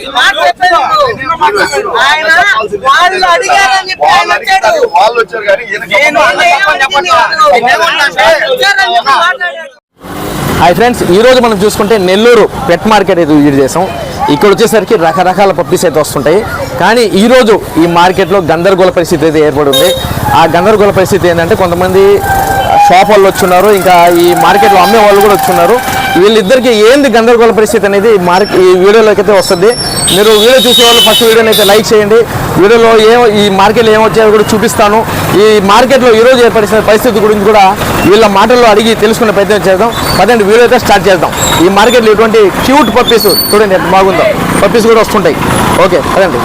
ఆయన వాళ్ళు అడిగారని చెప్పి ఆయన వచ్చాడు. వాళ్ళు వచ్చారు కానీ నేను హాయ్ ఫ్రెండ్స్ ఈ రోజు మనం చూసుకుంటే నెల్లూరు పెట్ మార్కెట్ అయితే విజిట్ చేసాం. ఇక్కడ వచ్చేసరికి రకరకాల పప్పీస్ అయితే వస్తుంటాయి. కానీ ఈరోజు ఈ మార్కెట్లో గందరగోళ పరిస్థితి అయితే ఏర్పడి ఉంది. ఆ గందరగోళ పరిస్థితి ఏంటంటే కొంతమంది షాప్ వాళ్ళు వచ్చున్నారు ఇంకా ఈ మార్కెట్లో అమ్మే వాళ్ళు కూడా వచ్చున్నారు. వీళ్ళిద్దరికి ఏంది గందరగోళ పరిస్థితి అనేది మార్కెట్ ఈ వీడియోలోకి అయితే వస్తుంది. మీరు వీడియో చూసే వాళ్ళు ఫస్ట్ వీడియోని అయితే లైక్ చేయండి. వీడియోలో ఏం ఈ మార్కెట్లో ఏమొచ్చాయో కూడా చూపిస్తాను. ఈ మార్కెట్లో ఈరోజు ఏర్పడిన పరిస్థితి గురించి కూడా వీళ్ళ మాటల్లో అడిగి తెలుసుకునే ప్రయత్నం చేద్దాం. పదండి వీడియో అయితే స్టార్ట్ చేద్దాం. ఈ మార్కెట్లో ఇటువంటి క్యూట్ పప్పీస్ చూడండి ఎంత బాగుందో. పప్పీస్ కూడా వస్తుంటాయి. ఓకే పదండి.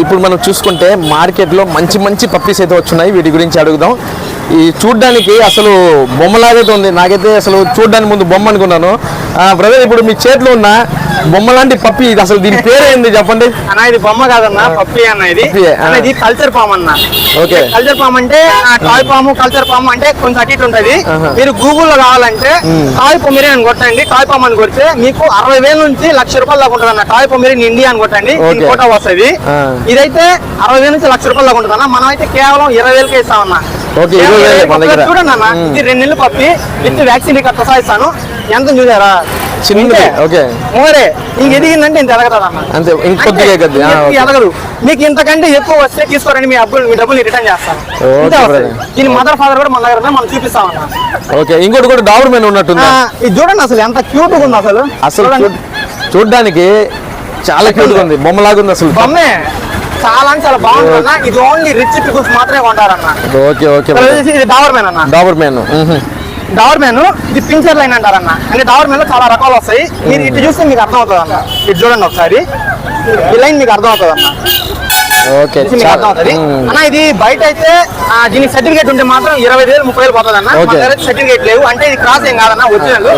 ఇప్పుడు మనం చూసుకుంటే మార్కెట్లో మంచి మంచి పప్పీస్ అయితే వచ్చున్నాయి. వీటి గురించి అడుగుదాం. ఈ చూడ్డానికి అసలు బొమ్మలాగైతే ఉంది. నాకైతే అసలు చూడ్డానికి ముందు బొమ్మ అనుకున్నాను. బ్రదర్ ఇప్పుడు మీ చేతిలో ఉన్న బొమ్మ లాంటి పప్పి ఇది అసలు దీని పేరు ఏంది చెప్పండి? అన్న ఇది బొమ్మ కాదన్న పప్పి అన్న ఇది. అన్న ఇది కల్చర్ పామ్ అన్న. ఓకే. కల్చర్ పామ్ అంటే టాయ్ పాము కల్చర్ పాము అంటే కొంచెం అటు ఇటు ఉంటది. మీరు గూగుల్లో కావాలంటే టాయ్ పొమిరి అని కొట్టండి. టాయ్ పామ్ అని కొడితే మీకు అరవై వేల నుంచి లక్ష రూపాయల దాకా ఉంటుంది అన్న. టాయ్ పొమిరి ఇండియా అని కొట్టండి. ఫోటో వస్తుంది. ఇదైతే అరవై వేల నుంచి లక్ష రూపాయల దాకా ఉంటుంది అన్న. మనం అయితే కేవలం ఇరవై వేలకే ఇస్తామన్న. చూడండి అన్న. ఇది రెండు నెలలు పప్పి. విత్ వ్యాక్సిన్ ఇక్కడ ఇస్తాను. ఎంత చూసారా? చిన్నది. ఓకే. మోరే ఇంక ఎదిగిందంటే ఇంత ఎదగదు అంతే ఇంకొద్దిగా ఓకే. ఎదగదు మీకు ఇంతకంటే ఎక్కువ వస్తే తీసుకోరండి మీ డబ్బులు మీ డబ్బులు రిటర్న్ చేస్తాను. దీని మదర్ ఫాదర్ కూడా మన దగ్గర మనం చూపిస్తామన్నా. ఓకే ఇంకోటి కూడా డాబర్ మ్యాన్ ఉన్నట్టుందా? ఇది చూడండి అసలు ఎంత క్యూట్ ఉంది అసలు. అసలు చూడండి. చూడ్- చూడ్డానికి చాలా క్యూట్ ఉంది. బొమ్మలాగా ఉంది అసలు. బొమ్మే. చాలా అంటే చాలా బాగుంటుంది ఇది ఓన్లీ రిచ్ పీపుల్స్ మాత్రమే కొంటారన్న. Okay okay. ఇది డావర్ మ్యాన్ అన్న. Doberman. డావర్ మ్యాన్ ఇది పించర్ లైన్ అంటారన్న. అంటే డావర్ మ్యాన్లో చాలా రకాలు వస్తాయి. మీరు ఇటు చూస్తే మీకు అర్థం అవుతుంది అన్న ఇది చూడండి ఒకసారి. ఈ లైన్ మీకు అర్థం అవుతుంది అన్న ఓకే అర్థం అవుతుంది. అన్న ఇది బయట అయితే దీనికి సర్టిఫికేట్ ఉంటే మాత్రం ఇరవై వేలు ముప్పై వేలు పోతుంది అన్న సర్టిఫికేట్ లేవు. అంటే ఇది క్రాస్ ఏం కాదన్న ఒరిజినల్.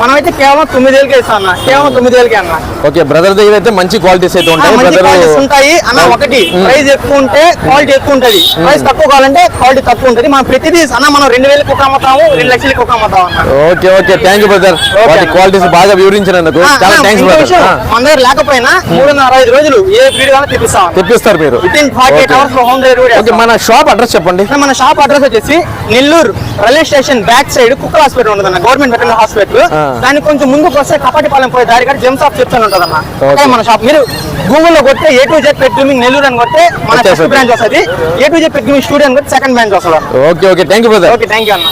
మనం అయితే కేవలం తొమ్మిది వేలకే ఇస్తాం అన్న కేవలం తొమ్మిది వేలకే అన్న. ఓకే బ్రదర్ దగ్గర అయితే మంచి క్వాలిటీస్ అయితే ఉంటాయి. బ్రదర్ ఉంటాయి. అన్న ఒకటి ప్రైస్ ఎక్కువ ఉంటే క్వాలిటీ ఎక్కువ ఉంటది. ప్రైస్ తక్కువ కావాలంటే క్వాలిటీ తక్కువ ఉంటది. మనం ప్రతిదీ అన్న మనం రెండు వేలకు ఒక అమ్ముతాము రెండు లక్షలకి ఒక అమ్ముతాం అన్న. Okay okay. Thank you brother వాటి. క్వాలిటీస్ బాగా వివరించినందుకు చాలా థ్యాంక్స్ బ్రదర్ మన దగ్గర లేకపోయినా మూడు వందల అరవై రోజులు ఏ వీడియో తెప్పిస్తాం తెప్పిస్తారు మీరు. Within forty eight. Hours home delivery okay మన షాప్ అడ్రస్ చెప్పండి. మన షాప్ అడ్రస్ వచ్చేసి Nellore railway station back side కుక్కల హాస్పిటల్ ఉంటుంది గవర్నమెంట్ వెటర్నరీ హాస్పిటల్. ఆ. దానికి కొంచెం ముందుకు వస్తే కపాటిపాలెం పోయే దారి కాడ జెమ్స్ ఆఫ్ చెప్తాను ఉంటుంది. అదే మన షాప్. మీరు గూగుల్లో కొడితే A to Z pet grooming Nellore అని కొడితే మన. ఫస్ట్ బ్రాంచ్ వస్తుంది. A to Z pet grooming studio అని కొడితే సెకండ్ బ్రాంచ్ వస్తుంది. Okay okay. Thank you brother okay thank you అన్న.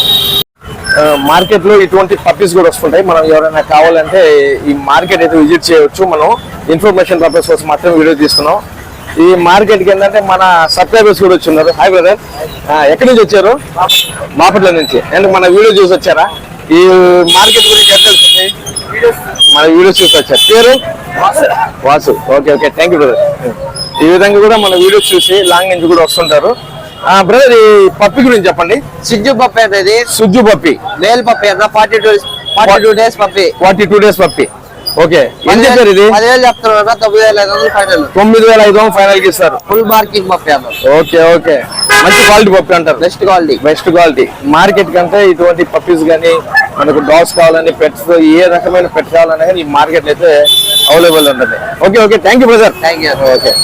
మార్కెట్లో ఇటువంటి పప్పీస్ కూడా వస్తుంటాయి. మనం ఎవరైనా కావాలంటే ఈ మార్కెట్ అయితే విజిట్ చేయొచ్చు మనం ఇన్ఫర్మేషన్ పర్పస్ కోసం మాత్రం వీడియో తీసుకున్నాం ఈ మార్కెట్కి ఏంటంటే మన సబ్స్క్రైబర్స్ కూడా వచ్చున్నారు. హాయ్ బ్రదర్ ఎక్కడి నుంచి వచ్చారు? బాపట్ల నుంచి. అండ్ మన వీడియో చూసి వచ్చారా? ఈ మార్కెట్ గురించి ఎంత తెలిసింది మన వీడియో చూసి వచ్చారు. పేరు? Vasu. Okay okay thank you brother ఈ విధంగా కూడా మన వీడియోస్ చూసి లాంగ్ నుంచి కూడా వస్తుంటారు. బ్రదర్ ఈ పప్పి గురించి చెప్పండి. సిజ్జు పప్పు అయితే సుజ్జు పప్పి. మేల్ పప్పు forty two forty two days puppy. Forty two days puppy. Okay. ఏం చెప్పారు ఇది? పదివేలు చెప్తున్నారు కదా తొమ్మిది వేల ఐదు వందలు ఫైనల్ తొమ్మిది వేల ఐదు వందలు ఫైనల్కి ఇస్తారు. ఫుల్ మార్కింగ్ పప్పు ఓకే ఓకే. మంచి క్వాలిటీ పప్పి అంటారు. Best quality best quality market కంటే ఇటువంటి పప్పీస్ కానీ మనకు డాగ్స్ కావాలని పెట్స్ ఏ రకమైన పెట్ కావాలన్నా కానీ ఈ మార్కెట్ అయితే అవైలబుల్ ఉంటుంది. Okay okay. Thank you brother thank you okay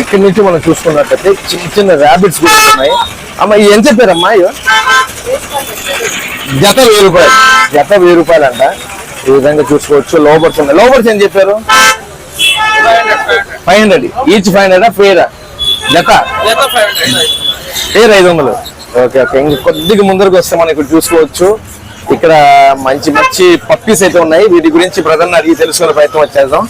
ఇక్కడ నుంచి మనం చూసుకున్నట్టయితే చిన్న చిన్న ర్యాబిట్స్ కూడా ఉన్నాయి. అమ్మ ఎంత చెప్పారమ్మా జత వెయ్యి రూపాయలు. జత వెయ్యి రూపాయలు అంట ఈ విధంగా చూసుకోవచ్చు. లోబర్స్ ఉన్నాయి. లోబర్స్ ఏం చెప్పారు? Five hundred each five hundred ఫేరా జత ఫేర్ ఐదు వందలు. ఓకే ఓకే ఇంక కొద్దిగా ముందరకు వస్తే మనం ఇక్కడ చూసుకోవచ్చు. ఇక్కడ మంచి మంచి పప్పీస్ అయితే ఉన్నాయి. వీటి గురించి బ్రదర్ని అడిగి తెలుసుకునే ప్రయత్నం చేద్దాం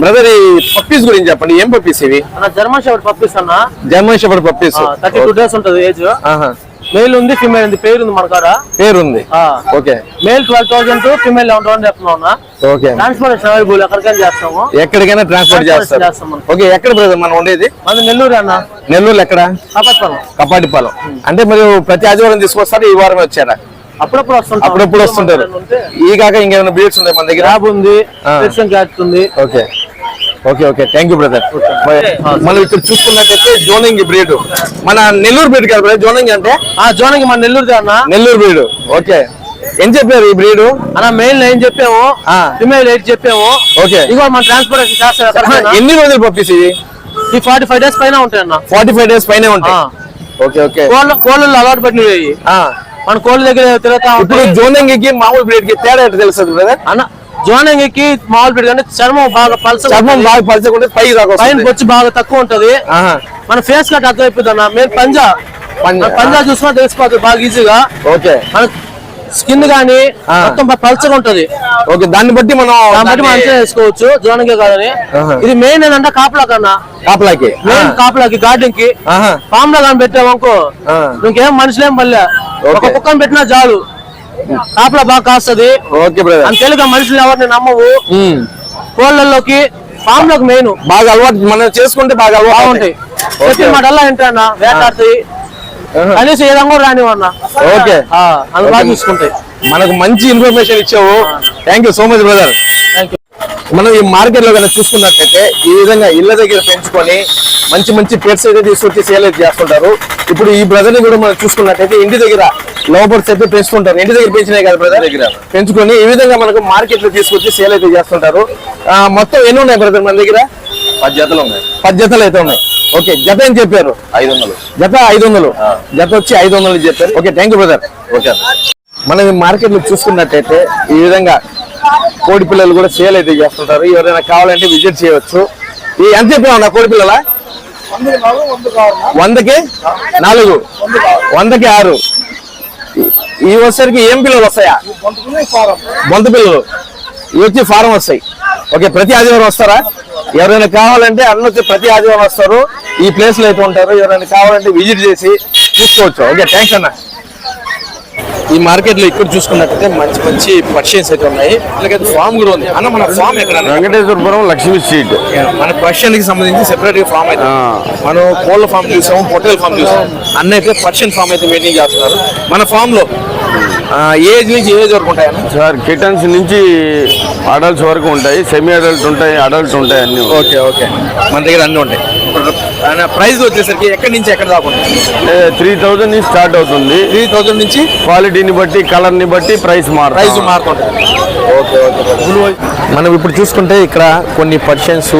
బ్రదర్ ఈ పప్పీస్ గురించి చెప్పండి. ఏం పప్పీస్ ఇవి? అన్న జర్మన్ షెపర్డ్ పప్పీస్ అన్న. German shepherd puppies thirty two days ఉంటుంది ఏజ్ మేల్ ఉంది ఫిమేల్ ఉంది. పేరు ఉంది మన కాడ? పేరు ఉంది okay. Male twelve thousand female eleven thousand చెప్తున్నాం ఓకే. ట్రాన్స్పోర్టేషన్ అవైలబుల్ ఎక్కడికైనా చేస్తాము. ఎక్కడికైనా ట్రాన్స్పోర్ట్ చేస్తాం. ఓకే ఎక్కడ బ్రదర్ మనం ఉండేది? మన నెల్లూరు అన్న. నెల్లూరు ఎక్కడ? కాపత్పాలెం కపాటిపాలెం. అంటే మీరు ప్రతి ఆదివారం తీసుకొస్తారు ఈ వారం వచ్చారా? అప్పుడప్పుడు వస్తుంటాం. అప్పుడప్పుడు వస్తుంటారు. ఈ కాక ఇంకేమైనా బ్రీడ్స్ ఉన్నాయి మన దగ్గర? ల్యాబ్ ఉంది క్యాట్ ఉంది. Okay. Okay okay. Thank you brother మనం ఇక్కడ చూసుకున్నట్టయితే జోనింగ్ బ్రీడ్ మన నెల్లూరు బ్రీడ్ కాదు బ్రదర్. జోనింగ్ అంటే? ఆ జోనకి మన నెల్లూరు అన్న. Nellore breed okay. ఏం చెప్పారు ఈ బ్రీడ్ అన్న మెయిల్ ఏం చెప్పాము. ఫిమేల్ ఎయిట్ చెప్పాము? ఓకే. ఇగో మన ట్రాన్స్పోర్టేషన్ చేస్తారు ఎక్కడికైనా. ఎన్ని రోజులు పప్పీస్ ఇది? ఈ ఫార్టీ ఫైవ్ డేస్ పైన ఉంటాయి అన్న. ఫార్టీ ఫైవ్ డేస్ పైనే ఉంటాయి. Okay okay. కోళ్ళ కోళ్ళు అలవాటు పడినవి. మన కోళ్ళ దగ్గర తిరుగుతా ఇప్పుడు జోనంగికి మామూలు బ్రీడ్కి తేడా తెలుస్తుంది బ్రదర్? అన్న జోనింగ్ ఎక్కి మామూలు పెట్టి అంటే చర్మం బాగా పల్స చర్మం బాగా పలచకుండా పై పైన. బొచ్చు బాగా తక్కువ ఉంటది. మన ఫేస్ కట్ అర్థం అయిపోతుంది అన్న మేము పంజా పంజా. చూసుకున్నా తెలిసిపోతుంది బాగా ఈజీగా ఓకే మన స్కిన్ గానీ. మొత్తం పల్చగా ఉంటది ఓకే దాన్ని బట్టి మనం బట్టి మనం అంచనా వేసుకోవచ్చు జోనింగ్ కాదని. ఇది మెయిన్ ఏంటంటే కాపలా కన్నా కాపలాకి మెయిన్ కాపలాకి గార్డెన్కి ఆహా. ఫామ్లో కానీ పెట్టామనుకో. ఇంకేం మనుషులేం పల్లె ఒక. కుక్కని పెట్టినా చాలు కాపలా బాగా కాస్తది. ఓకే బ్రదర్ అంతేలుగా మనుషులు ఎవరిని నమ్మవు. కోళ్ళల్లోకి ఫామ్లోకి మెయిన్. బాగా అలవాటు మనం చేసుకుంటే బాగా అలవాటు బాగుంటాయి. చెప్పిన మాట అలా ఏంటన్నా వేటాడుతాయి. కనీసం ఏ రంగు రానివన్నా ఓకే. అది బాగా చూసుకుంటాయి మనకు మంచి ఇన్ఫర్మేషన్ ఇచ్చావు. Thank you so much brother thank మనం ఈ మార్కెట్లో కనుక చూసుకున్నట్టయితే ఈ విధంగా ఇళ్ళ దగ్గర పెంచుకొని మంచి మంచి పెట్స్ అయితే తీసుకొచ్చి సేల్ అయితే చేస్తుంటారు. ఇప్పుడు ఈ బ్రదర్ని కూడా మనం చూసుకున్నట్టయితే ఇంటి దగ్గర లవ్ బర్డ్స్ అయితే పెంచుతుంటారు ఇంటి దగ్గర పెంచినాయి కదా బ్రదర్ దగ్గర. పెంచుకొని ఈ విధంగా మనకు మార్కెట్లో తీసుకొచ్చి సేల్ అయితే చేస్తుంటారు. ఆ, మొత్తం ఎన్ని ఉన్నాయి బ్రదర్ మన దగ్గర? పది జతలు ఉన్నాయి. పది జతలు అయితే ఉన్నాయి. ఓకే జత ఏం చెప్పారు? ఐదు వందలు. జత ఐదు వందలు. జత వచ్చి ఐదు వందలు చెప్పారు. Okay thank you brother okay. మనం ఈ మార్కెట్లో చూసుకున్నట్టయితే ఈ విధంగా కోడి పిల్లలు కూడా సేల్ అయితే చేస్తుంటారు. ఎవరైనా కావాలంటే విజిట్ చేయవచ్చు. ఈ ఎంత చెప్పిన కోడి పిల్లల? వందకి? నాలుగు. వందకి ఆరు. ఈ- వచ్చేసరికి ఏం పిల్లలు వస్తాయా? బొంత పిల్లలు. ఇవి వచ్చి ఫారం వస్తాయి. ఓకే ప్రతి ఆదివారం వస్తారా? ఎవరైనా కావాలంటే అన్న వచ్చి ప్రతి ఆదివారం వస్తారు. ఈ ప్లేస్లో అయితే ఉంటారు. ఎవరైనా కావాలంటే విజిట్ చేసి తీసుకోవచ్చు. ఓకే థ్యాంక్స్ అన్న. ఈ మార్కెట్లో ఇక్కడ చూసుకున్నట్టయితే మంచి మంచి పర్షియన్స్ అయితే ఉన్నాయి. అలాగే ఫామ్ కూడా ఉంది. అన్న మన ఫామ్ ఎక్కడ? వెంకటేశ్వరపురం లక్ష్మీ స్ట్రీట్ మన పర్షియన్కి సంబంధించి సెపరేట్గా ఫామ్ అయితే. మనం కోళ్ళ ఫామ్ చూసాము పొట్టేల ఫామ్ చూసాము. అన్న అయితే పర్షియన్ ఫామ్ అయితే మెయింటైన్ చేస్తున్నారు. మన ఫామ్లో ఏజ్ నుంచి ఏజ్ వరకు ఉంటాయన్న? సార్ కిటన్స్ నుంచి అడల్ట్స్ వరకు ఉంటాయి సెమీ అడల్ట్ ఉంటాయి అడల్ట్ ఉంటాయి అన్ని. Okay okay. మన దగ్గర అన్ని ఉంటాయి. ప్రైస్ వచ్చేసరికి ఎక్కడి నుంచి ఎక్కడ దాకా ఉంటాయి? త్రీ థౌజండ్ నుంచి స్టార్ట్ అవుతుంది. త్రీ థౌసండ్ నుంచి క్వాలిటీని బట్టి కలర్ని బట్టి ప్రైస్ మారు ప్రైస్ మారుతుంటాయి ఓకే ఓకే. మనం ఇప్పుడు చూసుకుంటే ఇక్కడ కొన్ని పర్షన్స్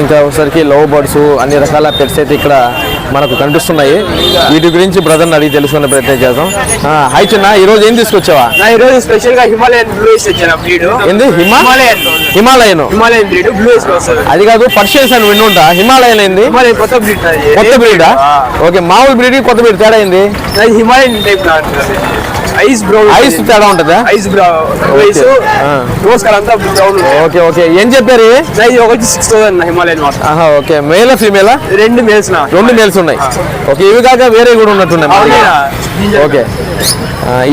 ఇంకా ఒకసారికి లవ్ బర్డ్స్ అన్ని రకాల పెట్స్ అయితే ఇక్కడ మనకు కనిపిస్తున్నాయి. వీటి గురించి బ్రదర్ని అడిగి తెలుసుకునే ప్రయత్నం చేద్దాం. హాయ్ చిన్న ఈ రోజు ఏం తీసుకొచ్చావా? నా ఈరోజు స్పెషల్గా హిమాలయన్ బ్లూస్ ఏంది? Himalayan. Himalayan? Himalayan breed blues వస్తుంది. అది కాదు పర్షియన్స్ అని విన్నుంటా హిమాలయన్ ఏంది? కొత్త బ్రీడ్ కొత్త బ్రీడా ఓకే మామూలు బ్రీడ్ కొత్త బ్రీడ్ తేడా ఏంది? అది Himalayan type eyes brown eyes తేడా ఉంటుందా? Eyes brown eyes. Rose colour అంతా బ్రౌన్ ఓకే ఓకే. ఏం చెప్పారు? ఇది ఒకటి సిక్స్ థౌసండ్ హిమాలయన్ ఆహా ఓకే. మేలా ఫీమేలా? రెండు మేల్స్ రెండు మేల్స్ ఉన్నాయి. ఓకే ఇవి కాక వేరే కూడా ఉన్నట్టున్నాయి. ఓకే.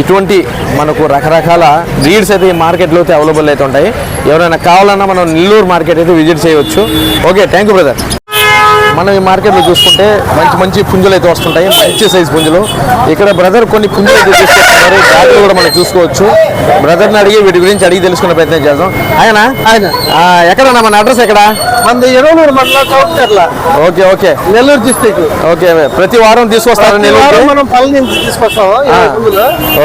ఇటువంటి మనకు రకరకాల బ్రీడ్స్ అయితే ఈ మార్కెట్లో అయితే అవైలబుల్ అయితే ఉంటాయి. ఎవరైనా కావాలన్నా మనం నెల్లూరు మార్కెట్ అయితే విజిట్ చేయవచ్చు. Okay thank you brother. మనం ఈ మార్కెట్లో చూసుకుంటే మంచి మంచి పుంజులు అయితే వస్తుంటాయి. మంచి సైజ్ పుంజులు. ఇక్కడ బ్రదర్ కొన్ని పుంజులు అయితే తీసుకొస్తున్నారు. జాతులు కూడా మనం చూసుకోవచ్చు. బ్రదర్ని అడిగి వీటి గురించి అడిగి తెలుసుకునే ప్రయత్నం చేద్దాం. ఆయన? ఆయన. ఎక్కడన్నా మన అడ్రస్ ఎక్కడ? మండలం Chowkarla okay okay. Nellore district okay ప్రతి వారం తీసుకొస్తారు నెల్లూరుకి? మనం పల్లె నుంచి తీసుకొస్తాం.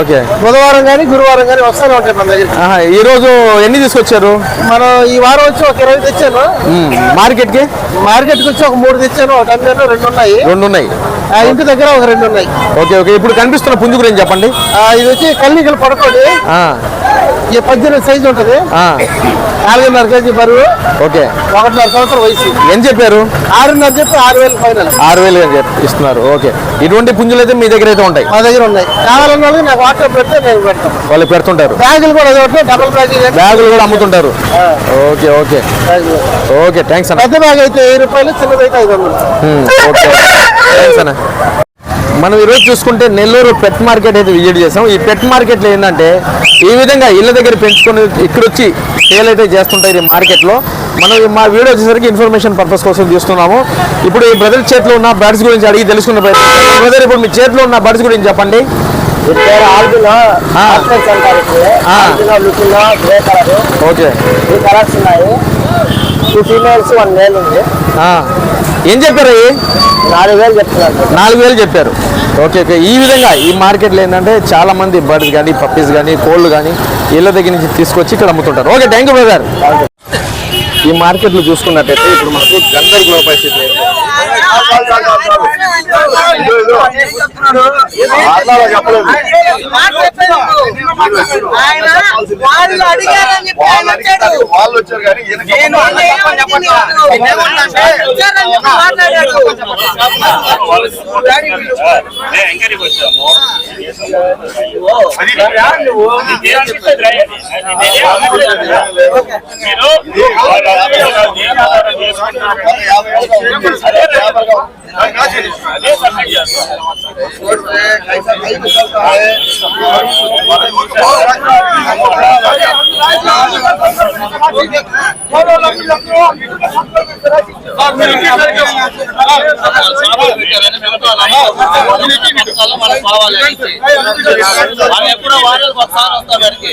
ఓకే. బుధవారం కానీ గురువారం కానీ వస్తూనే ఉంటాయి మన దగ్గర ఆహా, ఈ రోజు ఎన్ని తీసుకొచ్చారు? మనం ఈ వారం వచ్చి ఒక ఇరవై తెచ్చాను. మార్కెట్కి మార్కెట్కి వచ్చి ఒక మూడు తెచ్చాను ఒక రెండు ఉన్నాయి రెండు ఉన్నాయి ఇంటి దగ్గర ఒక రెండు ఉన్నాయి ఓకే ఓకే. ఇప్పుడు కనిపిస్తున్న పుంజు గురించి చెప్పండి ఇది వచ్చి కల్లికలు పడుకోండి. ఈ పద్దెనిమిది సైజు ఉంటుంది? ఆ, నాలుగున్నర కేజీ బరువు. ఓకే. ఒకటిన్నర సంవత్సరం వయసు. ఏం చెప్పారు? ఆరున్నర చెప్పి ఆరు వేలు ఫైనల్ ఆరు వేలు అని చెప్పి ఇస్తున్నారు. ఓకే. ఇటువంటి పుంజులు అయితే మీ దగ్గర అయితే ఉంటాయి. మా దగ్గర ఉన్నాయి. కావాలన్న వాళ్ళకి నాకు వాట్సాప్ పెడితే నేను పెడతాను. వాళ్ళు పెడుతుంటారు. బ్యాగులు కూడా డబుల్ బ్యాగ్ ఇది. బ్యాగులు కూడా అమ్ముతుంటారు. Okay okay. బ్యాగులు. ఓకే థ్యాంక్స్ అన్న. పెద్ద బ్యాగ్ అయితే వెయ్యి రూపాయలు చిన్నది అయితే ఐదు వందలు. ఓకే. థ్యాంక్స్ అన్న. మనం ఈరోజు చూసుకుంటే నెల్లూరు పెట్ మార్కెట్ అయితే విజిట్ చేసాం. ఈ పెట్ మార్కెట్లో ఏంటంటే ఈ విధంగా ఇళ్ళ దగ్గర పెంచుకొని ఇక్కడ వచ్చి సేల్ అయితే చేస్తుంటాయి ఈ మార్కెట్లో మనం మా వీడియో వచ్చేసరికి ఇన్ఫర్మేషన్ పర్పస్ కోసం తీస్తున్నాము ఇప్పుడు ఈ బ్రదర్ చేతిలో ఉన్న బర్డ్స్ గురించి అడిగి తెలుసుకున్న ప్రయత్నం బ్రదర్ ఇప్పుడు మీ చేతిలో ఉన్న బర్డ్స్ గురించి చెప్పండి. ఓకే. ఈ కలర్స్ ఉన్నాయి. టూ ఫీమేల్స్ వన్ మేల్ ఉంది. ఏం చెప్పారు అవి నాలుగు వేలు చెప్తున్నారు నాలుగు వేలు చెప్పారు. Okay okay. ఈ విధంగా ఈ మార్కెట్లో ఏంటంటే చాలా మంది బర్డ్స్ కానీ పప్పీస్ కానీ కోళ్ళు కానీ ఇళ్ళ దగ్గర నుంచి తీసుకొచ్చి ఇక్కడ అమ్ముతుంటారు. ఓకే థ్యాంక్ యూ బ్రదర్ ఈ మార్కెట్లో చూసుకున్నట్టయితే ఇప్పుడు మనకు గందరగోళ పరిస్థితి వాళ్ళు అడిగారని వాళ్ళు వచ్చారు కానీ చెప్పండి, అదే ఎప్పుడో వారాలకు ఒకసారి వస్తాం వాడికి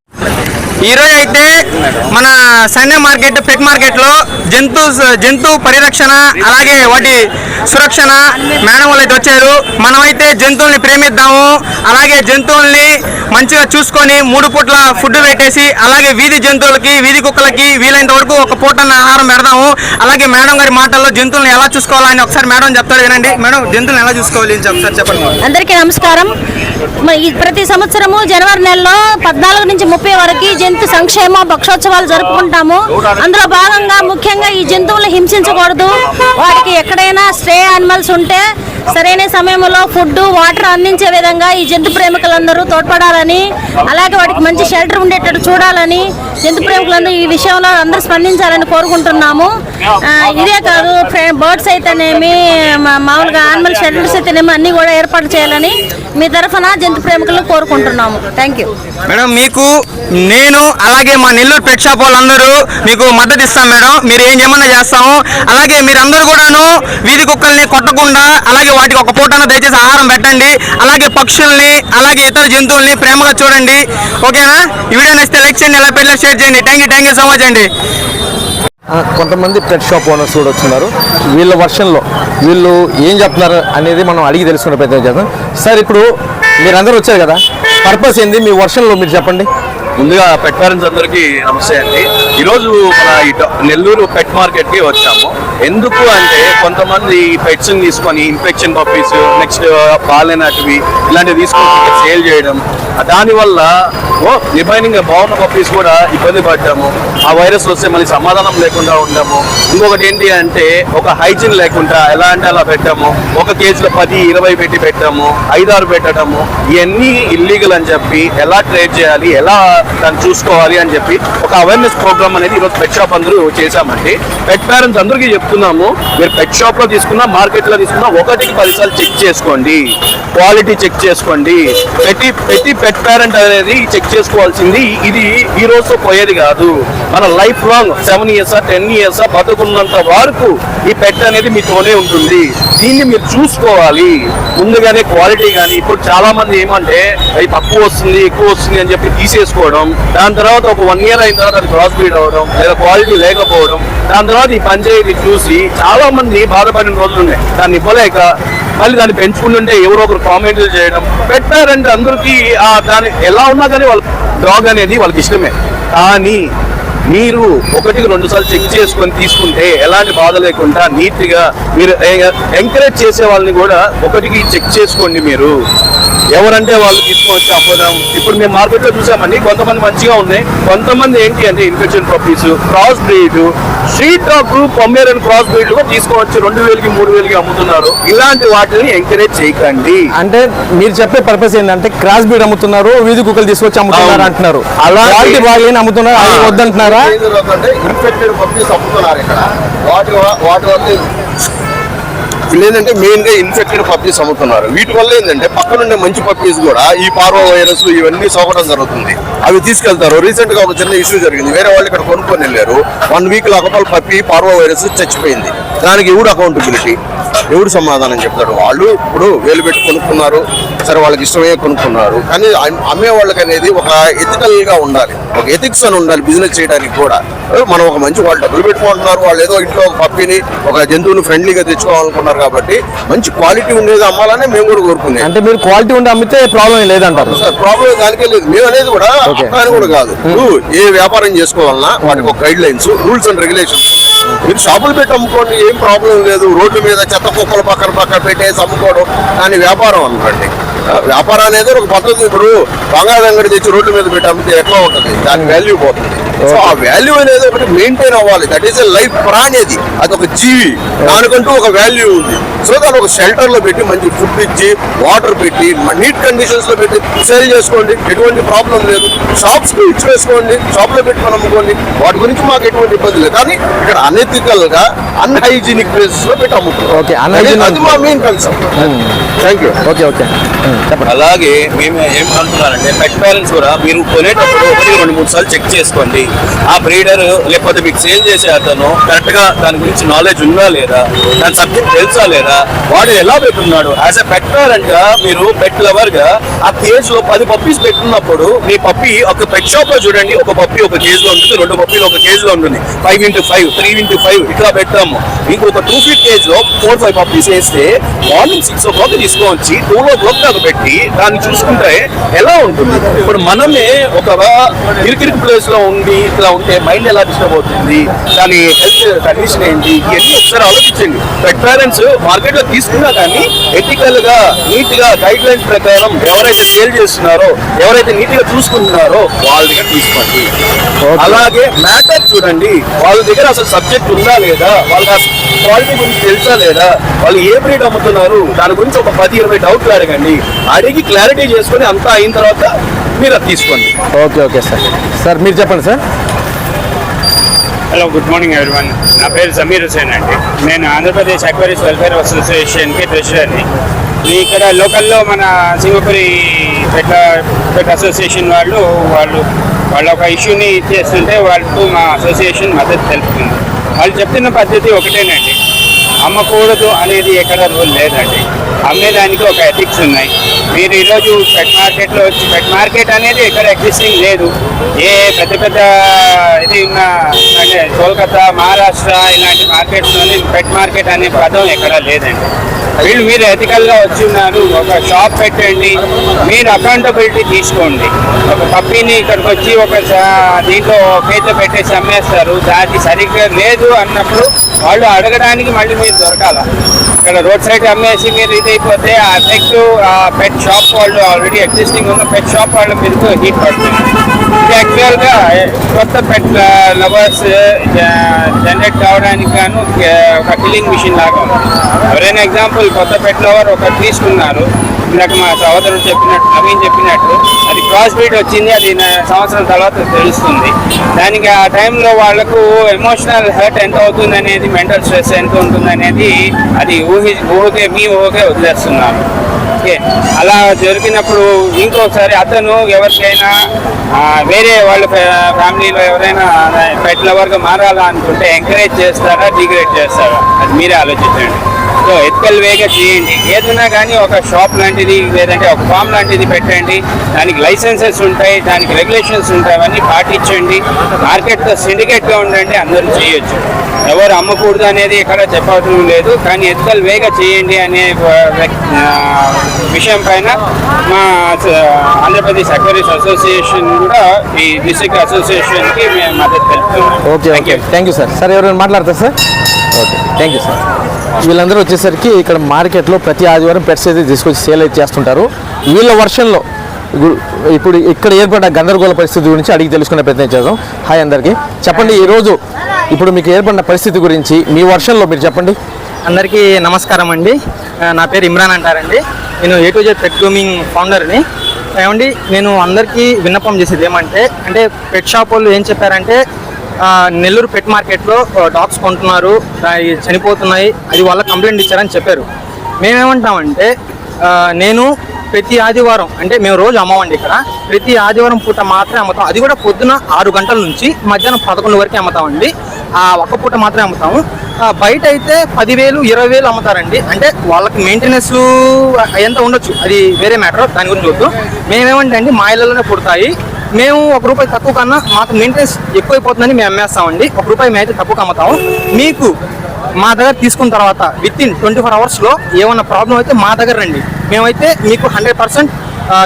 ఈరోజు అయితే మన సండే మార్కెట్ పెట్ మార్కెట్లో జంతు జంతు పరిరక్షణ అలాగే వాటి సురక్షణ మేడం వాళ్ళు అయితే వచ్చారు. మనమైతే జంతువుల్ని ప్రేమిద్దాము. అలాగే జంతువుల్ని మంచిగా చూసుకొని మూడు పూట్ల ఫుడ్ పెట్టేసి అలాగే వీధి జంతువులకి వీధి కుక్కలకి వీలైనంత వరకు ఒక పూటన్న ఆహారం పెడదాము. అలాగే మేడం గారి మాటల్లో జంతువుల్ని ఎలా చూసుకోవాలని ఒకసారి మేడం చెప్తారు వినండి. మేడం జంతువులను ఎలా చూసుకోవాలి అని చెప్తారు చెప్పండి అందరికీ నమస్కారం. ఈ ప్రతి సంవత్సరము జనవరి నెలలో పద్నాలుగు నుంచి ముప్పై వరకు జంతు సంక్షేమ పక్షోత్సవాలు జరుపుకుంటాము? అందులో భాగంగా ముఖ్యంగా ఈ జంతువులు హింసించకూడదు. వాటికి ఎక్కడైనా స్ట్రే యానిమల్స్ ఉంటే సరైన సమయంలో ఫుడ్ వాటర్ అందించే విధంగా ఈ జంతు ప్రేమికులందరూ తోడ్పడాలని అలాగే వాటికి మంచి షెల్టర్ ఉండేటట్టు చూడాలని జంతు ప్రేమికులందరూ ఈ విషయంలో అందరూ స్పందించాలని కోరుకుంటున్నాము. ఇదే కాదు బర్డ్స్ అయితేనేమి మామూలుగా యానిమల్ షెల్టర్స్ అయితేనేమి అన్నీ కూడా ఏర్పాటు చేయాలని మీ తరఫున జంతు ప్రేమికులను కోరుకుంటున్నాము. థ్యాంక్ యూ మేడం మీకు నేను అలాగే మా నెల్లూరు పెట్ షాప్ వాళ్ళందరూ మీకు మద్దతు ఇస్తాం మేడం. మీరు ఏం చేయమన్నా చేస్తాము అలాగే మీరందరూ కూడాను వీధి కుక్కల్ని కొట్టకుండా అలాగే వాటికి ఒక పూటన దయచేసి ఆహారం పెట్టండి. అలాగే పక్షుల్ని అలాగే ఇతర జంతువుల్ని ప్రేమగా చూడండి. ఓకేనా? ఈ వీడియో నచ్చితే లైక్ చేయండి ఎలా పెళ్ళి షేర్ చేయండి. Thank you thank you so much అండి. కొంతమంది పెట్ షాప్ ఓనర్స్ కూడా వచ్చినారు వీళ్ళ వర్షన్లో వీళ్ళు ఏం చెప్తున్నారు అనేది మనం అడిగి తెలుసుకునే ప్రయత్నం చేద్దాం. సార్ ఇప్పుడు మీరందరూ వచ్చారు కదా? పర్పస్ ఏంది? మీ వర్షన్లో మీరు చెప్పండి. ముందుగా పెట్ పేరెంట్స్ అందరికీ నమస్తే అండి. ఈరోజు మన నెల్లూరు పెట్ మార్కెట్కి వచ్చాము. ఎందుకు అంటే కొంతమంది పెట్స్ తీసుకొని ఇన్ఫెక్షన్ పప్పీస్ నెక్స్ట్ పాలైనటివి ఇలాంటివి తీసుకొని సేల్ చేయడం. దానివల్ల ఓ రిమైనింగ్ బాగున్న పప్పీస్ కూడా ఇబ్బంది పడ్డాము. ఆ వైరస్ వస్తే మళ్ళీ సమాధానం లేకుండా ఉండము. ఇంకొకటి ఏంటి అంటే ఒక హైజీన్ లేకుండా ఎలా అంటే అలా పెట్టాము. ఒక కేజీలో పది ఇరవై పెట్టి పెట్టాము. ఐదారు పెట్టడము. ఇవన్నీ ఇల్లీగల్ అని చెప్పి ఎలా ట్రేడ్ చేయాలి ఎలా దాన్ని చూసుకోవాలి అని చెప్పి ఒక అవేర్నెస్ ప్రోగ్రామ్ అనేది ఈరోజు పెట్ షాప్ అందరూ చేశామండి. పెట్ పేరెంట్స్ అందరికీ చెప్తున్నాము మీరు పెట్ షాప్లో తీసుకున్నా మార్కెట్లో తీసుకున్నా ఒకటికి పదిసార్లు చెక్ చేసుకోండి. క్వాలిటీ చెక్ చేసుకోండి. ప్రతి ప్రతి పెట్ పేరెంట్ అనేది చెక్ చేసుకోవాల్సింది. ఇది ఈ రోజు పోయేది కాదు. మన life long seven years ten years బతుకున్నంత వరకు ఈ పెట్ అనేది మీతోనే ఉంటుంది. దీన్ని మీరు చూసుకోవాలి. ముందుగానే క్వాలిటీ కానీ ఇప్పుడు చాలా మంది ఏమంటే అది తక్కువ వస్తుంది ఎక్కువ వస్తుంది అని చెప్పి తీసేసుకోవడం దాని తర్వాత ఒక వన్ ఇయర్ అయిన తర్వాత అది క్రాస్ బ్రీడ్ అవ్వడం లేదా క్వాలిటీ లేకపోవడం దాని తర్వాత ఈ పంచాయతీ చూసి చాలా మంది బాధపడిన రోజులు ఉన్నాయి. దాన్ని ఇవ్వలేక మళ్ళీ దాన్ని పెంచుకుంటుంటే ఎవరో ఒకరు కామెంట్లు చేయడం పెట్టారంటే అందరికీ ఆ దాని ఎలా ఉన్నా కానీ వాళ్ళ డ్రాగ్ అనేది వాళ్ళకి ఇష్టమే. కానీ మీరు ఒకటికి రెండు సార్లు చెక్ చేసుకొని తీసుకుంటే ఎలాంటి బాధ లేకుండా నీట్గా మీరు ఎంకరేజ్ చేసే వాళ్ళని కూడా ఒకటికి చెక్ చేసుకోండి మీరు. ఎవరంటే వాళ్ళు తీసుకొచ్చి అమ్మడం ఇప్పుడు మేము మార్కెట్లో చూసామండి కొంతమంది మంచిగా ఉన్నాయి. కొంతమంది ఏంటి అంటే infection puppies cross breed street dog Pomeranian cross breed కూడా తీసుకోవచ్చు రెండు వేలకి మూడు వేలకి అమ్ముతున్నారు. ఇలాంటి వాటిని ఎంకరేజ్ చేయకండి. అంటే మీరు చెప్పే పర్పస్ ఏంటంటే క్రాస్ బీడ్ అమ్ముతున్నారు వీధి కుక్కలు తీసుకొచ్చి అమ్ముతున్నారు. అంటున్నారు. అలా- క్వాలిటీ బాగాలేని అమ్ముతున్నారు అది వద్దంటున్నారా? ఇన్ఫెక్టెడ్ పప్పీస్ అమ్ముతున్నారు ఇక్కడ. వాటి వాటి వల్ల లేదంటే మెయిన్గా మెయిన్గా ఇన్ఫెక్టెడ్ పప్పీస్ అమ్ముతున్నారు. వీటి వల్ల ఏంటంటే పక్కనుండే మంచి పప్పీస్ కూడా ఈ పార్వో వైరస్ ఇవన్నీ సోకడం జరుగుతుంది. అవి తీసుకెళ్తారు. రీసెంట్గా ఒక చిన్న ఇష్యూ జరిగింది. వేరే వాళ్ళు ఇక్కడ కొనుక్కొని వెళ్ళారు. వన్ వీక్ లోపల పప్పి పార్వో వైరస్ చచ్చిపోయింది. దానికి ఎవడు అకౌంటబిలిటీ ఎవడు సమాధానం చెప్తాడు? వాళ్ళు ఇప్పుడు వేలు పెట్టి కొనుక్కున్నారు. సరే వాళ్ళకి ఇష్టమయ్యే కొనుక్కున్నారు. కానీ అమ్- అమ్మే వాళ్ళకి అనేది ఒక ఎథికల్గా ఉండాలి. ఒక ఎథిక్స్ అని ఉండాలి బిజినెస్ చేయడానికి కూడా. మనం ఒక మంచి వాళ్ళు డబ్బులు పెట్టుకుంటున్నారు వాళ్ళు ఏదో ఇంట్లో ఒక పప్పిని ఒక జంతువుని ఫ్రెండ్లీగా తెచ్చుకోవాలనుకున్నారు కాబట్టి మంచి క్వాలిటీ ఉండేది అమ్మాలని మేము కూడా కోరుకున్నాం అంటే మీరు క్వాలిటీ ఉండి అమ్మితే ప్రాబ్లం లేదంటారు? ప్రాబ్లం దానికే లేదు. మేము అనేది కూడా అట్లా కూడా కాదు. ఏ వ్యాపారం చేసుకోవాలన్నా వాటికి ఒక guidelines rules and regulations మీరు షాపులు పెట్టి అమ్ముకోండి ఏం ప్రాబ్లం లేదు. రోడ్ల మీద చెత్త కుక్కలు పక్కన పక్కన పెట్టేసి అమ్ముకోవడం దాని వ్యాపారం అనుకోండి వ్యాపారం అనేది ఒక పద్ధతి ఇప్పుడు బంగారు అంగడి తెచ్చి రోడ్ల మీద పెట్టి అమ్మితే ఎట్లా ఉంటుంది? దాని వాల్యూ పోతుంది. సో ఆ వాల్యూ అనేది ఒకటి మెయింటైన్ అవ్వాలి. దట్ ఈస్ ఎ లైఫ్ ప్రాణి అది అది ఒక జీవి దానికంటూ ఒక వాల్యూ ఉంది. సో దాన్ని ఒక షెల్టర్లో పెట్టి మంచి ఫుడ్ ఇచ్చి వాటర్ పెట్టి నీట్ కండిషన్స్లో పెట్టి సేల్ చేసుకోండి. ఎటువంటి ప్రాబ్లం లేదు. షాప్స్కి ఇచ్చి వేసుకోండి షాప్లో పెట్టుకొని అమ్ముకోండి వాటి గురించి మాకు ఎటువంటి ఇబ్బంది లేదు. కానీ ఇక్కడ అనెథికల్గా అన్హైజీనిక్ ప్లేసెస్లో పెట్టి unhygienic- అది మా main concept thank you okay okay అలాగే మేము ఏం అంటున్నారంటే పెట్ బ్యాలెన్స్ కూడా మీరు కొనేటప్పుడు ఒకటి రెండు మూడు సార్లు చెక్ చేసుకోండి. ఆ బ్రీడర్ లేకపోతే మీకు సేల్ చేసే అతను కరెక్ట్గా దాని గురించి నాలెడ్జ్ ఉందా లేదా దాని సబ్జెక్ట్ తెలుసా లేదా వాడు ఎలా పెట్టున్నాడు? యాజ్ ఎ పెట్ పేరెంట్గా మీరు పెట్ లవర్గా ఆ కేజ్లో పది పప్పీస్ పెట్టున్నప్పుడు మీ పప్పి ఒక పెట్ షాప్లో చూడండి ఒక పప్పి ఒక కేజ్లో ఉంటుంది రెండు పప్పీలు ఒక కేజ్లో ఉంటుంది. Five into five three into five ఇట్లా పెట్టాము. ఇంకొక టూ ఫీట్ కేజ్లో ఫోర్ ఫైవ్ పప్పీస్ వేస్తే మార్నింగ్ సిక్స్ ఓ క్లాక్ తీసుకొని టూ ఓ క్లాక్ పెట్టి దాన్ని చూసుకుంటే ఎలా ఉంటుంది? ఇప్పుడు మనమే ఒక ఇరికిరికి ప్లేస్లో ఉండి ఇట్లా ఉంటే మైండ్ ఎలా డిస్టర్బ్ అవుతుంది? దాని హెల్త్ కండిషన్ ఏంటి? ఇవన్నీ ఒకసారి ఆలోచించండి. పెట్ పేరెంట్స్ మార్కెట్లో తీసుకున్నా కానీ ఎథికల్గా నీట్గా గైడ్ లైన్స్ ప్రకారం ఎవరైతే సేల్ చేస్తున్నారో ఎవరైతే నీట్గా చూసుకుంటున్నారో వాళ్ళ దగ్గర తీసుకోండి. అలాగే మ్యాటర్ చూడండి. వాళ్ళ దగ్గర అసలు సబ్జెక్ట్ ఉందా లేదా? వాళ్ళకి క్వాలిటీ గురించి తెలుసా లేదా? వాళ్ళు ఏ బ్రీడ్ అమ్ముతున్నారు? దాని గురించి ఒక పది ఇరవై డౌట్లు అడగండి. అడిగి క్లారిటీ చేసుకొని అంతా అయిన తర్వాత మీరు అది తీసుకోండి. Okay okay sir. సార్ మీరు చెప్పండి sir. Hello good morning everyone నా పేరు సమీర్ హుసేన్ అండి. నేను ఆంధ్రప్రదేశ్ అక్వరీస్ వెల్ఫేర్ అసోసియేషన్కి ట్రెషరర్ని ఇక్కడ లోకల్లో మన సింగపూరి పెట్ల పెట్ అసోసియేషన్ వాళ్ళు వాళ్ళు వాళ్ళ ఒక ఇష్యూని చేస్తుంటే వాళ్ళకు మా అసోసియేషన్ మద్దతు తెలుపుతుంది. వాళ్ళు చెప్తున్న పద్ధతి ఒకటేనండి. అమ్మకూడదు అనేది ఎక్కడ రూల్ లేదండి. అమ్మేదానికి ఒక ఎథిక్స్ ఉన్నాయి. మీరు ఈరోజు పెట్ మార్కెట్లో వచ్చి పెట్ మార్కెట్ అనేది ఇక్కడ ఎగ్జిస్టింగ్ లేదు. ఏ పెద్ద పెద్ద ఇది ఉన్న అంటే కోల్కతా మహారాష్ట్ర ఇలాంటి మార్కెట్స్లోని పెట్ మార్కెట్ అనే పదం ఎక్కడ లేదండి. వీళ్ళు మీరు ఎథికల్గా వచ్చి ఉన్నారు. ఒక షాప్ పెట్టండి. మీరు అకౌంటబిలిటీ తీసుకోండి. ఒక పప్పీని ఇక్కడికి వచ్చి ఒక దీంట్లో పేద పెట్టేసి అమ్మేస్తారు. దానికి సరిగ్గా లేదు అన్నప్పుడు వాళ్ళు అడగడానికి మళ్ళీ మీరు దొరకాల. ఇక్కడ రోడ్ సైడ్ అమ్మేసి మీరు ఇదైపోతే ఆ ఎఫెక్ట్ ఆ పెట్ షాప్ వాళ్ళు ఆల్రెడీ ఎగ్జిస్టింగ్ ఉన్న పెట్ షాప్ వాళ్ళు మీరు హీట్ పడుతుంది. ఇది యాక్చువల్గా కొత్త పెట్ లవర్స్ జనరేట్ కావడానికి గాను ఒక కిల్లింగ్ మిషన్ లాగా ఉంది. ఎవరైనా ఎగ్జాంపుల్ కొత్త పెట్ లవర్ ఒకటి తీసుకున్నారు. ఇందాక మా సహోదరుడు చెప్పినట్టు నవీన్ చెప్పినట్టు అది క్రాస్ బీట్ వచ్చింది అది నా- సంవత్సరం తర్వాత తెలుస్తుంది. దానికి ఆ టైంలో వాళ్ళకు ఎమోషనల్ హర్ట్ ఎంత అవుతుంది అనేది మెంటల్ స్ట్రెస్ ఎంత ఉంటుంది అనేది అది ఊహి ఊహకే మీ ఊహకే వదిలేస్తున్నారు ఓకే? అలా జరిగినప్పుడు ఇంకోసారి అతను ఎవరికైనా వేరే వాళ్ళ ఫ్యా- ఫ్యామిలీలో ఎవరైనా పెట్ల వరకు మారాలా అనుకుంటే ఎంకరేజ్ చేస్తారా డిగ్రేడ్ చేస్తారా? అది మీరే ఆలోచించండి. సో ఎథికల్ వేగా చేయండి ఏదైనా కానీ ఒక షాప్ లాంటిది లేదంటే ఒక ఫామ్ లాంటిది పెట్టండి. దానికి లైసెన్సెస్ ఉంటాయి దానికి రెగ్యులేషన్స్ ఉంటాయి అవన్నీ పాటించండి. మార్కెట్తో సిండికేట్గా ఉండండి అందరూ చేయొచ్చు. ఎవరు అమ్మకూడదు అనేది ఎక్కడ చెప్పవడం లేదు. కానీ ఎథికల్ వేగా చేయండి అనే విషయం పైన మా ఆంధ్రప్రదేశ్ అక్వరీస్ అసోసియేషన్ కూడా ఈ డిస్ట్రిక్ట్ అసోసియేషన్కి మేము మద్దతు తెలుపుతున్నాం. Okay okay. Thank you sir sir ఎవరైనా మాట్లాడతారు sir okay. Thank you sir వీళ్ళందరూ వచ్చేసరికి ఇక్కడ మార్కెట్లో ప్రతి ఆదివారం పెట్స్ అయితే తీసుకొచ్చి సేల్ అయితే చేస్తుంటారు. వీళ్ళ వర్షన్లో ఇప్పుడు- ఇక్కడ ఏర్పడ్డ గందరగోళ పరిస్థితి గురించి అడిగి తెలుసుకునే ప్రయత్నం చేద్దాం. హాయ్ అందరికీ. చెప్పండి ఈరోజు ఇప్పుడు మీకు ఏర్పడిన పరిస్థితి గురించి మీ వర్షన్లో మీరు చెప్పండి. అందరికీ నమస్కారం అండి. నా పేరు ఇమ్రాన్ అంటారండి. నేను A to Z pet grooming ఫౌండర్ని ఏమండి నేను అందరికీ విన్నపం చేసేది ఏమంటే అంటే పెట్ షాప్ వాళ్ళు ఏం చెప్పారంటే నెల్లూరు పెట్ మార్కెట్లో డాగ్స్ కొంటున్నారు. అవి చనిపోతున్నాయి. అది వాళ్ళ కంప్లైంట్ ఇచ్చారని చెప్పారు. మేమేమంటామంటే నేను ప్రతి ఆదివారం అంటే మేము రోజు అమ్మమండి ఇక్కడ. ప్రతి ఆదివారం పూట మాత్రమే అమ్ముతాం. అది కూడా పొద్దున ఆరు గంటల నుంచి మధ్యాహ్నం పదకొండు వరకు అమ్ముతామండి. ఆ ఒక్క పూట మాత్రమే అమ్ముతాము. బయట అయితే పదివేలు ఇరవై వేలు అమ్ముతారండి. అంటే వాళ్ళకి మెయింటెనెన్స్ ఎంత ఉండొచ్చు. అది వేరే మ్యాటర్ దాని గురించి చూద్దాం. మేమేమంటే అండి మా ఇళ్ళలోనే పుడతాయి. మేము ఒక రూపాయి తక్కువ కన్నా మాకు మెయింటెనెన్స్ ఎక్కువైపోతుందని మేము అమ్మేస్తామండి ఒక రూపాయి మేము అయితే తక్కువ అమ్ముతాము మీకు మా దగ్గర తీసుకున్న తర్వాత విత్ ఇన్ ట్వంటీ ఫోర్ అవర్స్లో ఏమన్నా ప్రాబ్లం అయితే మా దగ్గర రండి. మేమైతే మీకు హండ్రెడ్ పర్సెంట్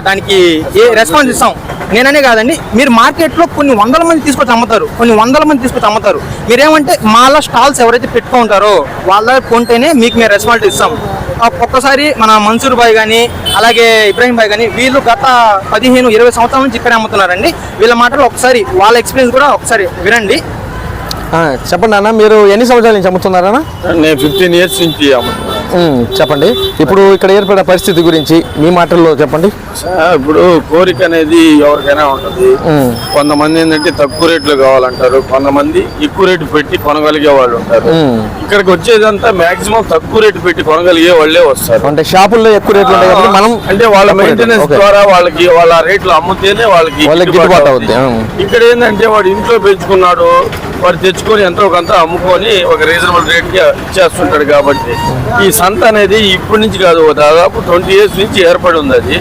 దానికి ఏ రెస్పాన్స్ ఇస్తాం? నేననే కాదండి మీరు మార్కెట్లో కొన్ని వందల మంది తీసుకొచ్చి అమ్ముతారు. కొన్ని వందల మంది తీసుకొచ్చి అమ్ముతారు. మీరేమంటే మాలో స్టాల్స్ ఎవరైతే పెట్టుకుంటారో వాళ్ళ కొంటేనే మీకు మేము రెస్పాన్స్ ఇస్తాం. ఆ ఒక్కసారి మన మన్సూర్ భాయ్ కానీ అలాగే ఇబ్రాహిం భాయ్ కానీ వీళ్ళు గత పదిహేను ఇరవై సంవత్సరాల నుంచి ఇక్కడే అమ్ముతున్నారండి. వీళ్ళ మాటలు ఒకసారి వాళ్ళ ఎక్స్పీరియన్స్ కూడా ఒకసారి వినండి. ఆ, చెప్పండి అన్న మీరు ఎన్ని సంవత్సరాల నుంచి అమ్ముతున్నారన్నా? నేను ఫిఫ్టీన్ ఇయర్స్ నుంచి ఉమ్, చెప్పండి ఇప్పుడు ఇక్కడ ఏర్పడిన పరిస్థితి గురించి మీ మాటల్లో చెప్పండి ఇప్పుడు కోరిక అనేది ఎవరికైనా ఉంటుంది కొంతమంది ఏంటంటే తక్కువ రేట్లు కావాలంటారు కొంతమంది ఎక్కువ రేటు పెట్టి కొనగలిగే వాళ్ళు ఉంటారు. ఇక్కడికి వచ్చేదంతా మాక్సిమం తక్కువ రేటు పెట్టి కొనగలిగే వాళ్ళే వస్తారు అంటే షాపుల్లో ఎక్కువ రేట్లు ఉంటాయి కాబట్టి మనం అంటే వాళ్ళ. మెయింటెనెన్స్. ద్వారా వాళ్ళకి వాళ్ళ రేట్లు అమ్ముతేనే వాళ్ళకి గిట్టుబాటు. ఇక్కడ ఏంటంటే వాడు ఇంట్లో పెంచుకున్నాడు వాడు తెచ్చుకొని ఎంతో కొంత అమ్ముకొని ఒక రీజనబుల్ రేట్కి ఇచ్చేస్తుంటాడు కాబట్టి ఈ సంత అనేది ఇప్పటి నుంచి కాదు దాదాపు ట్వంటీ ఇయర్స్ నుంచి ఏర్పడి ఉంది అది.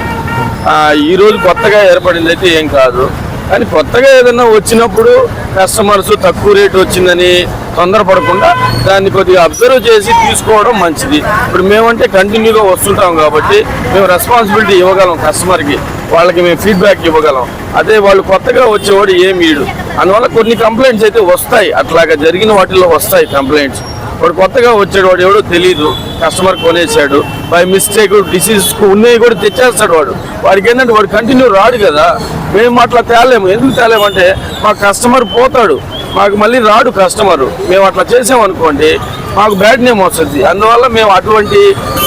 ఈరోజు కొత్తగా ఏర్పడింది అయితే ఏం కాదు. కానీ కొత్తగా ఏదన్నా వచ్చినప్పుడు కస్టమర్స్ తక్కువ రేట్ వచ్చిందని తొందరపడకుండా దాన్ని కొద్దిగా అబ్జర్వ్ చేసి తీసుకోవడం మంచిది. ఇప్పుడు మేమంటే కంటిన్యూగా వస్తుంటాం కాబట్టి మేము రెస్పాన్సిబిలిటీ ఇవ్వగలం కస్టమర్కి వాళ్ళకి మేము ఫీడ్బ్యాక్ ఇవ్వగలం. అదే వాళ్ళు కొత్తగా వచ్చేవాడు ఏమి వీడు అందువల్ల కొన్ని కంప్లైంట్స్ అయితే వస్తాయి. అట్లాగా జరిగిన వాటిల్లో వస్తాయి కంప్లైంట్స్ వాడు కొత్తగా వచ్చాడు వాడు ఎవడో తెలియదు కస్టమర్ కొనేసాడు బై మిస్టేక్ డిసీజ్ ఉన్నాయి కూడా తెచ్చేస్తాడు వాడు. వాడికి ఏంటంటే వాడు కంటిన్యూ రాడు కదా. మేము అట్లా తేలేము. ఎందుకు తేలేమంటే మా కస్టమర్ పోతాడు. మాకు మళ్ళీ రాడు కస్టమర్ మేము అట్లా చేసామనుకోండి మాకు బ్యాడ్ నేమ్ వస్తుంది. అందువల్ల మేము అటువంటి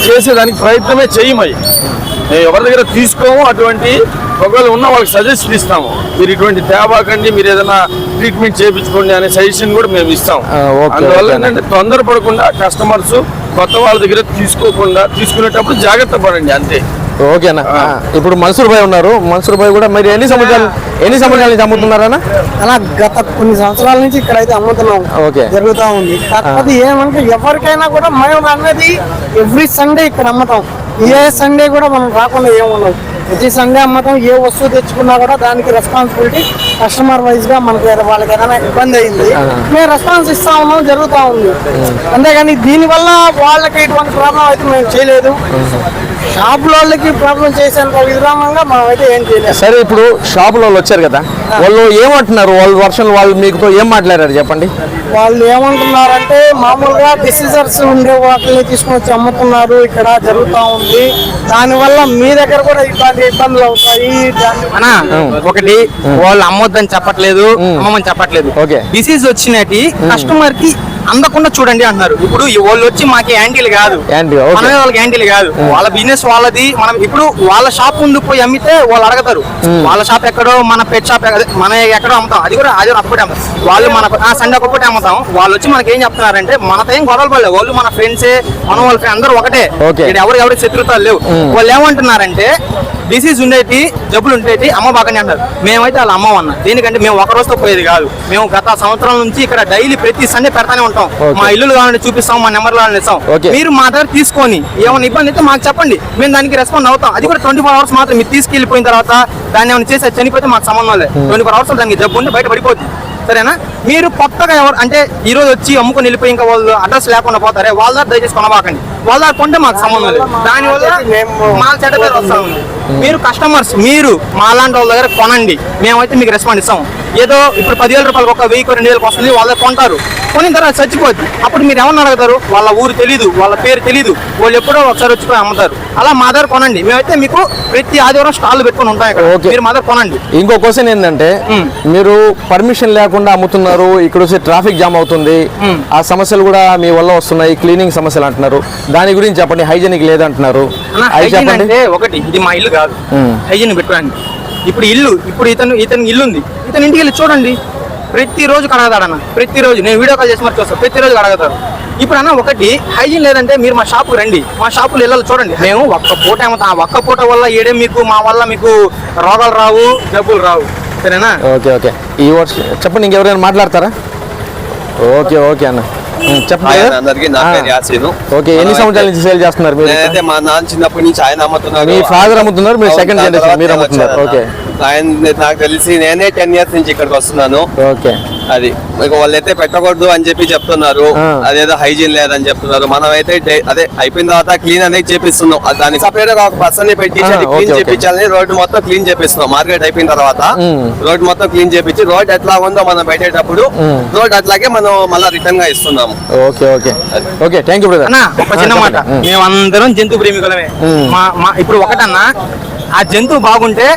చేసేదానికి ప్రయత్నమే చేయమై మేము ఎవరి దగ్గర తీసుకోము అటువంటి ఒకవేళ ఉన్న వాళ్ళకి సజెషన్ ఇస్తాము మీరు ఇటువంటి తేబాకండి మీరు ఏదైనా ట్రీట్మెంట్ చేయించుకోండి అనే సజెషన్ కూడా మేము ఇస్తాం ఆ, ఓకే, అందువల్ల. ఏంటంటే తొందరపడకుండా కస్టమర్స్ కొత్త వాళ్ళ దగ్గర తీసుకోకుండా తీసుకునేటప్పుడు జాగ్రత్త పడండి అంతే. ఓకేనా ఇప్పుడు మన్సూర్ భాయ్ ఉన్నారు. మన్సూర్ భాయ్ కూడా మరి ఎన్ని సంవత్సరాలు ఎన్ని సంవత్సరాల నుంచి అమ్ముతున్నారన్నా అలా గత కొన్ని సంవత్సరాల నుంచి ఇక్కడ అయితే అమ్ముతున్నాం ఓకే. జరుగుతా ఉంది. కాకపోతే ఏమంటే ఎవరికైనా కూడా మేము అనేది ఎవ్రీ సండే ఇక్కడ అమ్ముతాం. ఏ సండే కూడా మనం రాకుండా ఏమున్నాం ప్రతి సండే అమ్మటం ఏ వస్తువు తెచ్చుకున్నా కూడా దానికి రెస్పాన్సిబిలిటీ కస్టమర్ వైజ్గా మనకి వాళ్ళకి ఏదైనా ఇబ్బంది అయింది. మేము రెస్పాన్స్ ఇస్తా ఉన్నాం జరుగుతా ఉంది. అంతేగాని దీనివల్ల వాళ్ళకి ఎటువంటి ప్రాబ్లం అయితే మేము చేయలేదు. షాప్ వాళ్ళకి ప్రాబ్లం చేసేంత విధానంగా మనం అయితే ఏం చేయలేదు. సరే ఇప్పుడు షాపులో వాళ్ళు వచ్చారు కదా వాళ్ళు ఏమంటున్నారు? వాళ్ళ వర్షన్ వాళ్ళు మీకుతో ఏం మాట్లాడారు చెప్పండి? వాళ్ళు ఏమంటున్నారంటే మామూలుగా డిసీజర్స్ ఉండే వాటిని తీసుకొని వచ్చి అమ్ముతున్నారు ఇక్కడ జరుగుతా ఉంది. దానివల్ల మీ దగ్గర కూడా ఇట్లాంటి ఇబ్బందులు అవుతాయి. అనా ఒకటి వాళ్ళు అమ్మొద్దని చెప్పట్లేదు అమ్మమని చెప్పట్లేదు. ఓకే. డిసీజ్ వచ్చినట్టు కస్టమర్కి అందకుండా చూడండి అంటున్నారు. ఇప్పుడు వాళ్ళు వచ్చి మాకు యాంటీలు కాదు. మనమే వాళ్ళకి యాంటీలు కాదు. వాళ్ళ బిజినెస్ వాళ్ళది. మనం ఇప్పుడు వాళ్ళ షాప్ ముందు పోయి అమ్మితే వాళ్ళు అడగతారు. వాళ్ళ షాప్ ఎక్కడో మన పెట్ షాప్ మన ఎక్కడో అమ్ముతాం. అది కూడా అది ఒకటి అమ్ముతాం వాళ్ళు మన సండే ఒక్కటి అమ్ముతాం. వాళ్ళు వచ్చి మనకి ఏం చెప్తున్నారంటే మనతో ఏం గొడవలు పడలేదు. వాళ్ళు మన ఫ్రెండ్సే మన వాళ్ళ అందరూ ఒకటే. ఇక్కడ ఎవరు ఎవరికి శత్రుతాలు లేవు. వాళ్ళు ఏమంటున్నారంటే డిసీజ్ ఉండేటి జబ్బులు ఉండేటి అమ్మ బాగానే అంటారు. మేమైతే వాళ్ళ అమ్మ అన్న దీనికంటే మేము ఒక రోజుతో పోయేది కాదు. మేము గత సంవత్సరం నుంచి ఇక్కడ డైలీ ప్రతి సండే పెడతానే ఉంటాం. మా ఇల్లు కావాలంటే చూపిస్తాం మా నెంబర్ కావాలని ఇస్తాం. ఓకే. మీరు మా దగ్గర తీసుకొని ఏమైనా ఇబ్బంది అయితే మాకు చెప్పండి. మేము దానికి రెస్పాండ్ అవుతాం. అది కూడా ట్వంటీ ఫోర్ అవర్స్ మాత్రం మీరు తీసుకెళ్ళిపోయిన తర్వాత దాన్ని ఏమైనా చేసి చనిపోతే మాకు సంబంధం లేదు. ట్వంటీ ఫోర్ అవర్స్ దానికి జబ్బు ఉండి బయట పడిపోద్ది. సరేనా? మీరు కొత్తగా ఎవరు అంటే ఈ రోజు వచ్చి అమ్ముకొని వెళ్ళిపోయి ఇంకా వాళ్ళు అడ్రస్ లేకుండా పోతారే వాళ్ళ దగ్గర దయచేసి కొనబాకండి. వాళ్ళ దగ్గర కొంటే మాకు సంబంధం లేదు. దానివల్ల మా చెడ్డ పేరు వస్తా ఉంది. మీరు కస్టమర్స్ మీరు మా లాంటి వాళ్ళ దగ్గర కొనండి. మేమైతే మీకు రెస్పాండ్ ఇస్తాం. ఏదో ఇప్పుడు పదివేల రూపాయలకు ఒక వెయ్యి రెండు వేలకు వస్తుంది వాళ్ళ కొంటారు. కొనిన తర్వాత చచ్చిపోద్ది. అప్పుడు మీరు ఏమన్నా అడుగుతారు? వాళ్ళ ఊరు తెలీదు వాళ్ళ పేరు తెలీదు. వాళ్ళు ఎప్పుడో ఒకసారి వచ్చిపోయి అమ్ముతారు. అలా మా దగ్గర కొనండి. మేమైతే మీకు ప్రతి ఆదివారం స్టాల్ పెట్టుకొని ఉంటాం ఇక్కడ. మీరు మా దగ్గర కొనండి. ఇంకో క్వశ్చన్ ఏంటంటే మీరు పర్మిషన్ లేకుండా అమ్ముతున్నారు ఇక్కడ వచ్చి ట్రాఫిక్ జామ్ అవుతుంది. ఆ సమస్యలు కూడా మీ వల్ల వస్తున్నాయి క్లీనింగ్ సమస్యలు అంటున్నారు. దాని గురించి చెప్పండి హైజెనిక్ లేదంటున్నారు. ఒకటి ఇది మా ఇల్లు కాదు. కాదు. హైజీన్ పెట్టుకోండి ఇప్పుడు ఇల్లు ఇప్పుడు ఇతను ఇతను ఇల్లు ఉంది ఇతను ఇంటికి వెళ్ళి చూడండి. ప్రతిరోజు కడగతాడన్న. ప్రతిరోజు. నేను వీడియో కాల్ చేసి మరి చూస్తాను ప్రతిరోజు కడగతారు. ఇప్పుడు అన్న ఒకటి హైజీన్ లేదంటే మీరు మా షాప్కి రండి. మా షాపులు ఇళ్ళలో చూడండి. మేము ఒక్క పూట ఏమవుతాం ఆ ఒక్క పూట వల్ల ఏడే మీకు మా వల్ల మీకు రోగాలు రావు జబ్బులు రావు. సరేనా? Okay okay. ఈ వర్ష చెప్పండి ఇంకెవరైనా మాట్లాడతారా? ఓకే ఓకే అన్న. అందరికీ నా పేరు ఆ. యాసీను ఓకే ఎన్ని సంవత్సరాల నుంచి సేల్ చేస్తున్నారు మీరు నేనైతే మా నాన్న చిన్నప్పటి నుంచి ఆయన అమ్ముతున్నారు మీ father అమ్ముతున్నారు, మీరు generation, తర్వాత మీరు నేను అమ్ముతున్నారు. ఓకే. ఆయన నాకు తెలిసి నేనే టెన్ ఇయర్స్ నుంచి ఇక్కడికి వస్తున్నాను. ఓకే. అది. మీకు వాళ్ళైతే పెట్టకూడదు అని చెప్పి చెప్తున్నారు. అదేదో హైజీన్ లేదని చెప్తున్నారు. మనం అయితే అదే అయిపోయిన తర్వాత క్లీన్ అనేది చేపిస్తున్నాం. అది దానికి సపరేట్గా ఒక పర్సన్ పెట్టి క్లీన్. చేపించాలని రోడ్డు మొత్తం క్లీన్ చేపిస్తున్నాం. మార్కెట్ అయిపోయిన తర్వాత. రోడ్ మొత్తం క్లీన్ చేపించి రోడ్ ఎట్లా ఉందో మనం పెట్టేటప్పుడు. రోడ్ అట్లాగే మనం మళ్ళీ రిటర్న్గా ఇస్తున్నాము. Okay okay. Okay thank you brother అన్న ఒక చిన్న మాట. మేము. అందరం జంతు ప్రేమికులమే. మా ఇప్పుడు ఒకటన్నా ఆ జంతువు బాగుంటే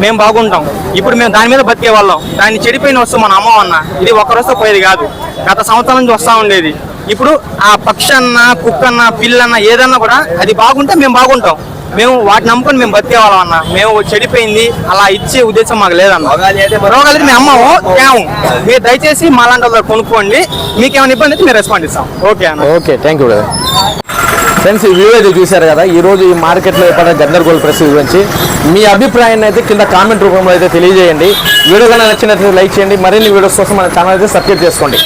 మేము బాగుంటాం. ఇప్పుడు మేము దాని మీద బతికే వాళ్ళం దాన్ని చెడిపోయిన వస్తువు మన అమ్మ అన్న. ఇది ఒక్క రోజు పోయేది కాదు. గత సంవత్సరం నుంచి వస్తా ఉండేది. ఇప్పుడు ఆ పక్షి అన్న కుక్క అన్న పిల్లన్న ఏదన్నా కూడా అది బాగుంటే మేము బాగుంటాం. మేము వాటిని నమ్ముకొని మేము బతికే వాళ్ళం అన్న. మేము చెడిపోయింది. అలా ఇచ్చే ఉద్దేశం మాకు లేదన్న. రోగాలు అయితే మనం- రోగాలు అయితే మేము అమ్మము తేము మీరు దయచేసి మాలాంటి వాళ్ళు కొనుక్కోండి. మీకేమైనా ఇబ్బంది అయితే మేము రెస్పాండ్ ఇస్తాం. ఓకే అన్న. Okay thank you brother. Friends ఈ వీడియో అయితే చూశారు కదా ఈ రోజు ఈ మార్కెట్లో ఏర్పడిన గందరగోళ పరిస్థితి గురించి మీ అభిప్రాయాన్ని అయితే కింద కామెంట్ రూపంలో అయితే తెలియజేయండి. వీడియో కన్నా నచ్చినట్లయితే లైక్ చేయండి. మరిన్ని వీడియోస్ కోసం మన ఛానల్ అయితే సబ్స్క్రైబ్ చేసుకోండి.